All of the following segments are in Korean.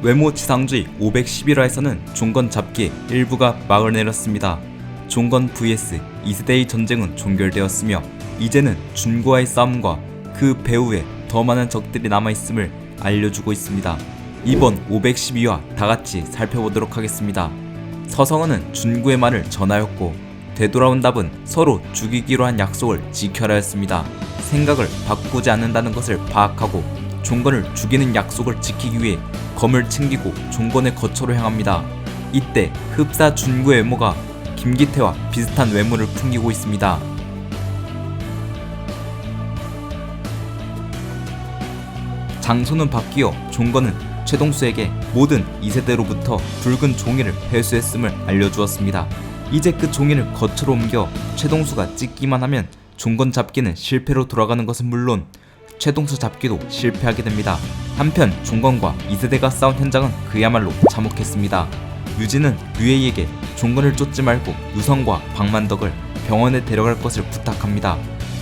외모 지상주의 511화에서는 종건 잡기 일부가 막을 내렸습니다. 종건 vs 2세대의 전쟁은 종결되었으며 이제는 준구와의 싸움과 그 배후에 더 많은 적들이 남아있음을 알려주고 있습니다. 이번 512화 다같이 살펴보도록 하겠습니다. 서성은은 준구의 말을 전하였고 되돌아온 답은 서로 죽이기로 한 약속을 지켜라 했습니다. 생각을 바꾸지 않는다는 것을 파악하고 종건을 죽이는 약속을 지키기 위해 검을 챙기고 종건의 거처로 향합니다. 이때 흡사 준구의 외모가 김기태와 비슷한 외모를 풍기고 있습니다. 장소는 바뀌어 종건은 최동수에게 모든 2세대로부터 붉은 종이를 회수했음을 알려주었습니다. 이제 그 종이를 거처로 옮겨 최동수가 찍기만 하면 종건 잡기는 실패로 돌아가는 것은 물론 최동수 잡기도 실패하게 됩니다. 한편 종건과 2세대가 싸운 현장은 그야말로 참혹했습니다. 유진은 유에이에게 종건을 쫓지 말고 유성과 박만덕을 병원에 데려갈 것을 부탁합니다.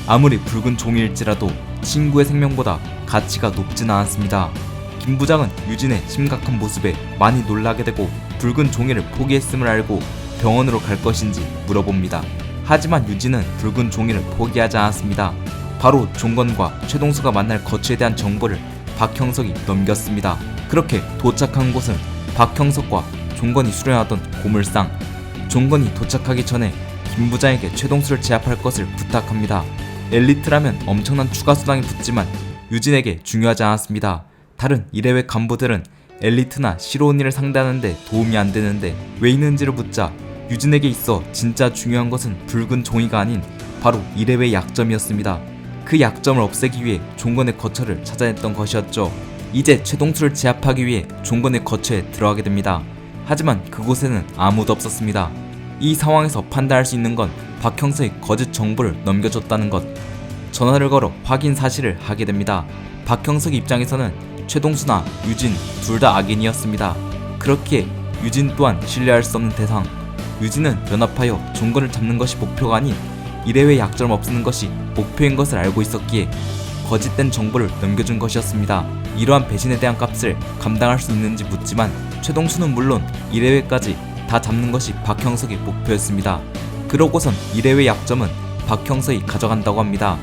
아무리 붉은 종일지라도 친구의 생명보다 가치가 높진 않았습니다. 김 부장은 유진의 심각한 모습에 많이 놀라게 되고 붉은 종이를 포기했음을 알고 병원으로 갈 것인지 물어봅니다. 하지만 유진은 붉은 종이를 포기하지 않았습니다. 바로 종건과 최동수가 만날 거처에 대한 정보를 박형석이 넘겼습니다. 그렇게 도착한 곳은 박형석과 종건이 수련하던 고물상. 종건이 도착하기 전에 김 부장에게 최동수를 제압할 것을 부탁합니다. 엘리트라면 엄청난 추가 수당이 붙지만 유진에게 중요하지 않았습니다. 다른 이래외 간부들은 엘리트나 시로운이를 상대하는데 도움이 안 되는데 왜 있는지를 묻자 유진에게 있어 진짜 중요한 것은 붉은 종이가 아닌 바로 이래외 약점이었습니다. 그 약점을 없애기 위해 종건의 거처를 찾아냈던 것이었죠. 이제 최동수를 제압하기 위해 종건의 거처에 들어가게 됩니다. 하지만 그곳에는 아무도 없었습니다. 이 상황에서 판단할 수 있는 건 박형석이 거짓 정보를 넘겨줬다는 것. 전화를 걸어 확인 사실을 하게 됩니다. 박형석 입장에서는 최동수나 유진 둘 다 악인이었습니다. 그렇기에 유진 또한 신뢰할 수 없는 대상. 유진은 연합하여 종건을 잡는 것이 목표가 아닌 이래외 약점 없애는 것이 목표인 것을 알고 있었기에 거짓된 정보를 넘겨준 것이었습니다. 이러한 배신에 대한 값을 감당할 수 있는지 묻지만 최동수는 물론 이래외까지 다 잡는 것이 박형석의 목표였습니다. 그러고선 이래외 약점은 박형석이 가져간다고 합니다.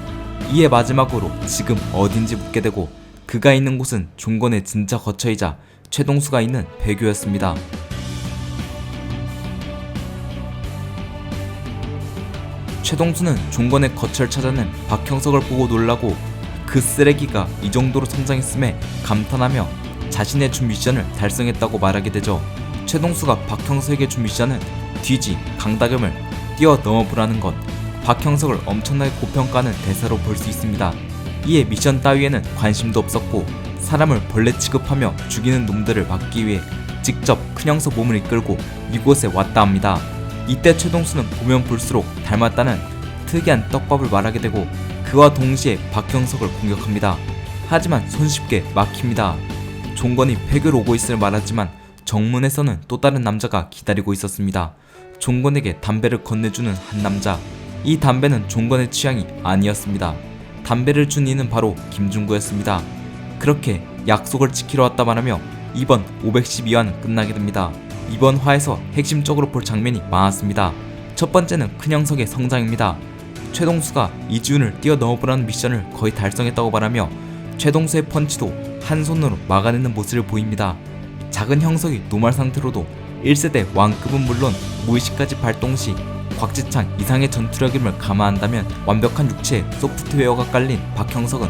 이에 마지막으로 지금 어딘지 묻게 되고 그가 있는 곳은 종건의 진짜 거처이자 최동수가 있는 배교였습니다. 최동수는 종건의 거처를 찾아낸 박형석을 보고 놀라고 그 쓰레기가 이 정도로 성장했음에 감탄하며 자신의 준 미션을 달성했다고 말하게 되죠. 최동수가 박형석에게 준 미션은 뒤지 강다겸을 뛰어넘어 보라는 것. 박형석을 엄청나게 고평가하는 대사로 볼 수 있습니다. 이에 미션 따위에는 관심도 없었고 사람을 벌레 취급하며 죽이는 놈들을 막기 위해 직접 큰형석 몸을 이끌고 이곳에 왔다 합니다. 이때 최동수는 보면 볼수록 닮았다는 특이한 떡밥을 말하게 되고 그와 동시에 박형석을 공격합니다. 하지만 손쉽게 막힙니다. 종건이 폐교로 오고 있을 말하지만 정문에서는 또 다른 남자가 기다리고 있었습니다. 종건에게 담배를 건네주는 한 남자. 이 담배는 종건의 취향이 아니었습니다. 담배를 준 이는 바로 김중구였습니다. 그렇게 약속을 지키러 왔다 말하며 이번 512화는 끝나게 됩니다. 이번 화에서 핵심적으로 볼 장면이 많았습니다. 첫 번째는 큰 형석의 성장입니다. 최동수가 이지훈을 뛰어넘어보라는 미션을 거의 달성했다고 말하며 최동수의 펀치도 한 손으로 막아내는 모습을 보입니다. 작은 형석이 노말 상태로도 1세대 왕급은 물론 무의식까지 발동 시 곽지창 이상의 전투력임을 감안한다면 완벽한 육체에 소프트웨어가 깔린 박형석은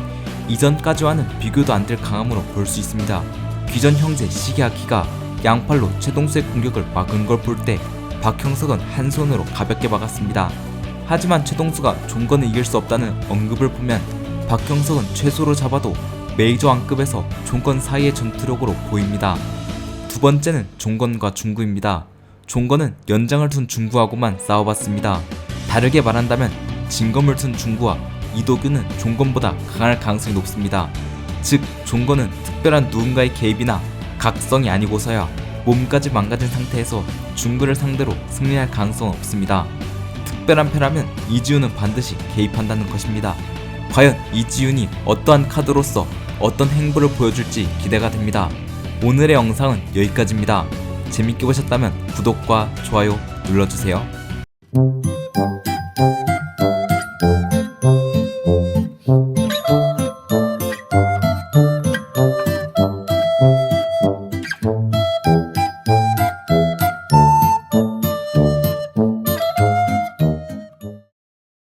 이전까지와는 비교도 안 될 강함으로 볼 수 있습니다. 귀전 형제 시계아키가 양팔로 최동수의 공격을 막은 걸 볼 때 박형석은 한 손으로 가볍게 막았습니다. 하지만 최동수가 종건을 이길 수 없다는 언급을 보면 박형석은 최소로 잡아도 메이저 왕급에서 종건 사이의 전투력으로 보입니다. 두 번째는 종건과 중구입니다. 종건은 연장을 둔 중구하고만 싸워봤습니다. 다르게 말한다면 진검을 둔 중구와 이도규는 종건보다 강할 가능성이 높습니다. 즉, 종건은 특별한 누군가의 개입이나 각성이 아니고서야 몸까지 망가진 상태에서 중구를 상대로 승리할 가능성은 없습니다. 특별한 패라면 이지훈은 반드시 개입한다는 것입니다. 과연 이지훈이 어떠한 카드로서 어떤 행보를 보여줄지 기대가 됩니다. 오늘의 영상은 여기까지입니다. 재밌게 보셨다면 구독과 좋아요 눌러주세요.